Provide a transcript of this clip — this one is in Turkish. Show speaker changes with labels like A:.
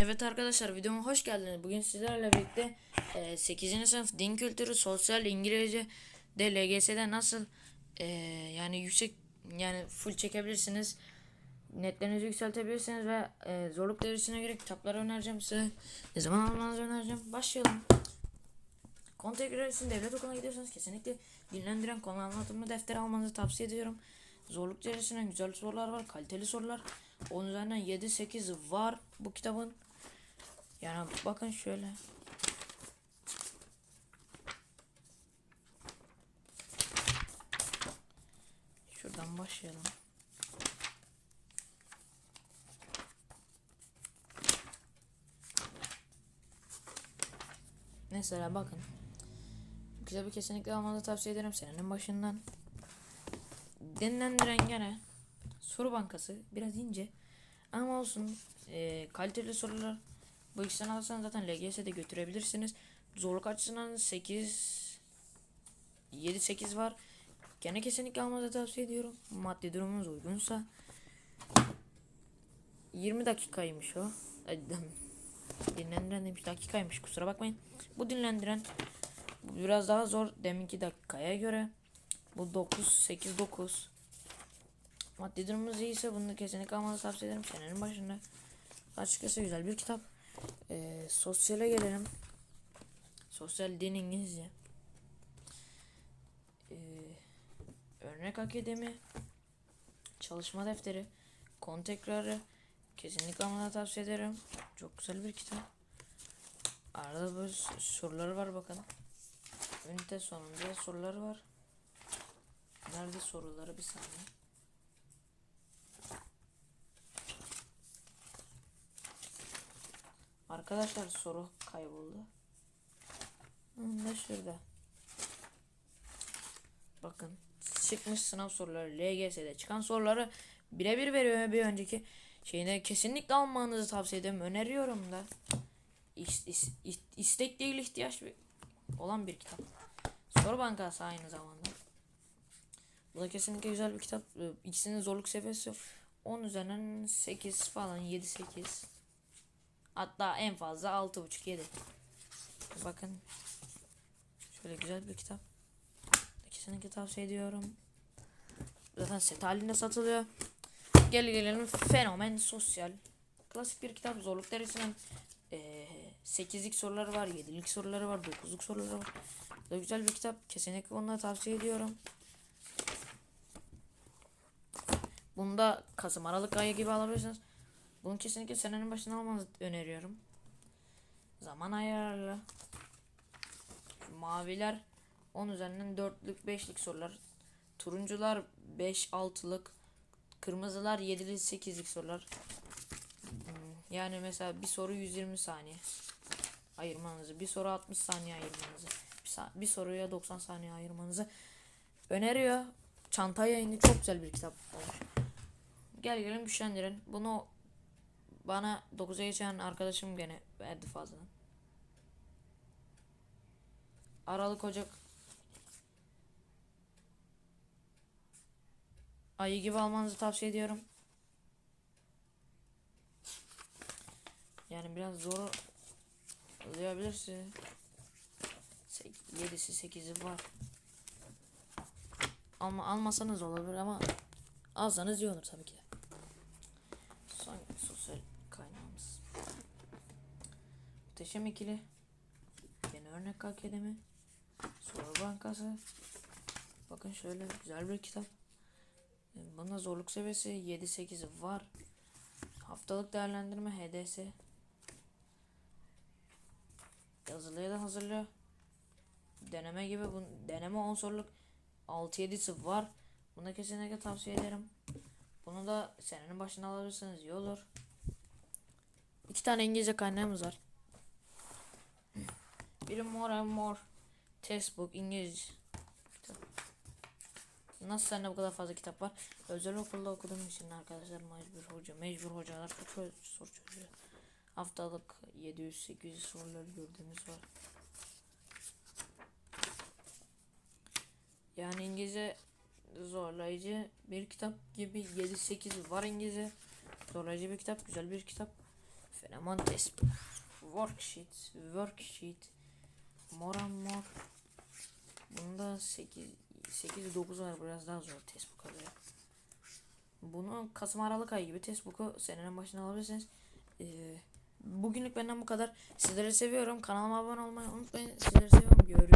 A: Evet arkadaşlar videoma hoş geldiniz. Bugün sizlerle birlikte e, 8. sınıf din kültürü, sosyal, İngilizce de LGS'de nasıl e, yani yüksek yani full çekebilirsiniz. Netlerinizi yükseltebilirsiniz ve e, zorluk derecesine göre kitapları önereceğim size. Ne zaman almanızı önereceğim. Başlayalım. Kontek için devlet okuluna gidiyorsanız kesinlikle dinlendiren konu anlatımlı defteri almanızı tavsiye ediyorum. Zorluk derecesine güzel sorular var, kaliteli sorular. Onun üzerinden 7-8 var bu kitabın. Yani bakın şöyle. Şuradan başlayalım. Mesela bakın. Kitabı kesinlikle almanızı tavsiye ederim senenin başından. Dinlendiren gene soru bankası biraz ince ama olsun e, kaliteli sorular bu ikisinden alırsanız zaten LGS'de götürebilirsiniz. Zorluk açısından 8 7 8 var. Gene kesinlikle almanızı tavsiye ediyorum. Maddi durumunuz uygunsa. 20 dakikaymış o. Dinlendiren demiş dakikaymış kusura bakmayın. Bu dinlendiren biraz daha zor deminki dakikaya göre. Bu 9 8 9. Maddi durumunuz iyiyse bunu kesinlikle almanızı tavsiye ederim. Senenin başında. Açıkçası güzel bir kitap. Ee, sosyale gelelim. Sosyal din İngilizce. Ee, örnek akademi. Çalışma defteri. Konu tekrarı. Kesinlikle almanızı tavsiye ederim. Çok güzel bir kitap. Arada böyle soruları var bakın. Ünite sonunda soruları var. Nerede soruları bir saniye. Arkadaşlar soru kayboldu. Ne şurada. Bakın çıkmış sınav soruları LGS'de çıkan soruları birebir veriyor bir önceki şeyine kesinlikle almanızı tavsiye ederim öneriyorum da. İs, is, is, istek değil ihtiyaç olan bir kitap. Soru bankası aynı zamanda. Bu da kesinlikle güzel bir kitap. İkisinin zorluk seviyesi 10 üzerinden 8 falan 7 8 Hatta en fazla 6.5 7. Bakın. Şöyle güzel bir kitap. Kesinlikle tavsiye ediyorum. Zaten set halinde satılıyor. Gel gelelim fenomen sosyal. Klasik bir kitap. Zorluk derecesinden e, 8'lik soruları var, 7'lik soruları var, 9'luk soruları var. Bu da güzel bir kitap. Kesinlikle onları tavsiye ediyorum. Bunda Kasım Aralık ayı gibi alabilirsiniz. Bunu kesinlikle senenin başına almanızı öneriyorum. Zaman ayarlı. Maviler 10 üzerinden 4'lük 5'lik sorular. Turuncular 5 6'lık. Kırmızılar 7'lik 8'lik sorular. Hmm, yani mesela bir soru 120 saniye ayırmanızı, bir soru 60 saniye ayırmanızı, bir, bir soruya 90 saniye ayırmanızı öneriyor. Çanta yayını çok güzel bir kitap. Gel gelin güçlendirin. Bunu bana 9'a geçen arkadaşım gene verdi fazladan. Aralık Ocak ayı gibi almanızı tavsiye ediyorum. Yani biraz zor olabilirse 7'si 8'i var. Ama almasanız olabilir ama alsanız iyi olur tabii ki. Son sosyal kaynağımız. Muhteşem ikili. Yeni örnek akademi. Soru bankası. Bakın şöyle güzel bir kitap. Bunda zorluk seviyesi 7-8 var. Haftalık değerlendirme HDS. Yazılıya da hazırlıyor. Deneme gibi bu deneme 10 soruluk 6-7'si var. Bunu kesinlikle tavsiye ederim. Bunu da senenin başına alırsanız iyi olur. İki tane İngilizce kaynağımız var. Biri more and more textbook İngilizce. Nasıl sende bu kadar fazla kitap var? Özel okulda okuduğum için arkadaşlar mecbur hoca, mecbur hocalar çok soru çözüyor. Haftalık 700-800 soruları gördüğümüz var. Yani İngilizce zorlayıcı bir kitap gibi 7-8 var İngilizce. Zorlayıcı bir kitap, güzel bir kitap. Fenomen test. Worksheet. Worksheet. More and more. Bunda 8 8 9 var biraz daha zor test book'a göre. Bunu Kasım Aralık ayı gibi test book'u senenin başına alabilirsiniz. Ee, bugünlük benden bu kadar. Sizleri seviyorum. Kanalıma abone olmayı unutmayın. Sizleri seviyorum. Görüşürüz.